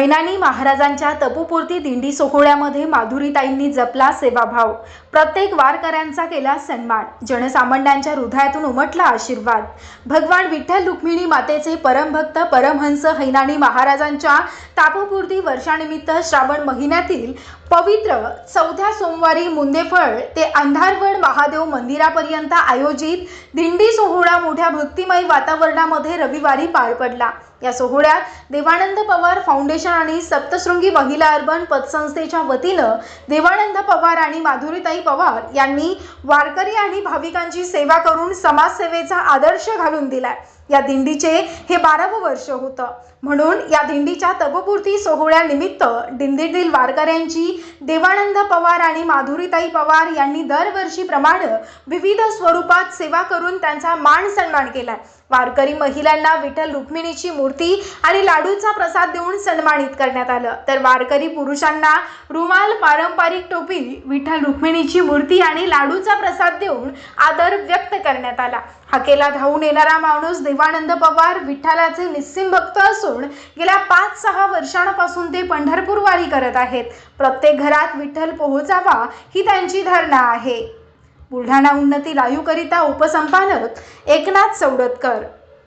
मैनानी महाराजांच्या तपोपूर्ती दिंडी सोहळ्यामध्ये माधुरीताईंनी जपला सेवाभाव. प्रत्येक वारकऱ्यांचा केला सन्मान. जनसामान्यांच्या हृदयातून उमटला आशीर्वाद. भगवान विठ्ठल रुक्मिणी मातेचे परमभक्त परमहंस हैनानी महाराजांच्या तापोपूर्ती वर्षानिमित्त श्रावण महिन्यातील पवित्र चौथ्या सोमवारी मुंदेफळ ते अंधारवड महादेव मंदिरापर्यंत आयोजित दिंडी सोहळा मोठ्या भक्तिमय वातावरणामध्ये रविवारी पार पडला. या सोहळ्यात देवानंद पवार फाउंडेशन आणि सप्तशृंगी महिला अर्बन पतसंस्थेच्या वतीनं देवानंद पवार आणि माधुरीताई पवार यांनी वारकरी आणि भाविकांची सेवा करून समाजसेवेचा आदर्श घालून दिलाय. या दिंडीचे हे बारावं वर्ष होतं. म्हणून या दिंडीच्या तपपूर्ती सोहळ्यानिमित्त दिंडीतील वारकऱ्यांची देवानंद पवार आणि माधुरीताई पवार यांनी दरवर्षीप्रमाणे विविध स्वरूपात सेवा करून त्यांचा मान सन्मान केलाय वारकरी महिलांना विठ्ठल रुक्मिणीची मूर्ती आणि लाडूचा प्रसाद देऊन सन्मानित करण्यात आलं. तर वारकरी पुरुषांना रुमाल पारंपरिक टोपी विठ्ठल रुक्मिणीची मूर्ती आणि लाडूचा प्रसाद देऊन आदर व्यक्त करण्यात आला. हाकेला धावून येणारा माणूस शिवानंद पवार विठ्ठलाचे निस्सिम भक्त असून गेल्या पाच सहा वर्षांपासून ते पंढरपूर वारी करत आहेत. प्रत्येक घरात विठ्ठल पोहोचावा ही त्यांची धारणा आहे. बुलढाणा उन्नती लायूकरिता उपसंपादक एकनाथ सवडतकर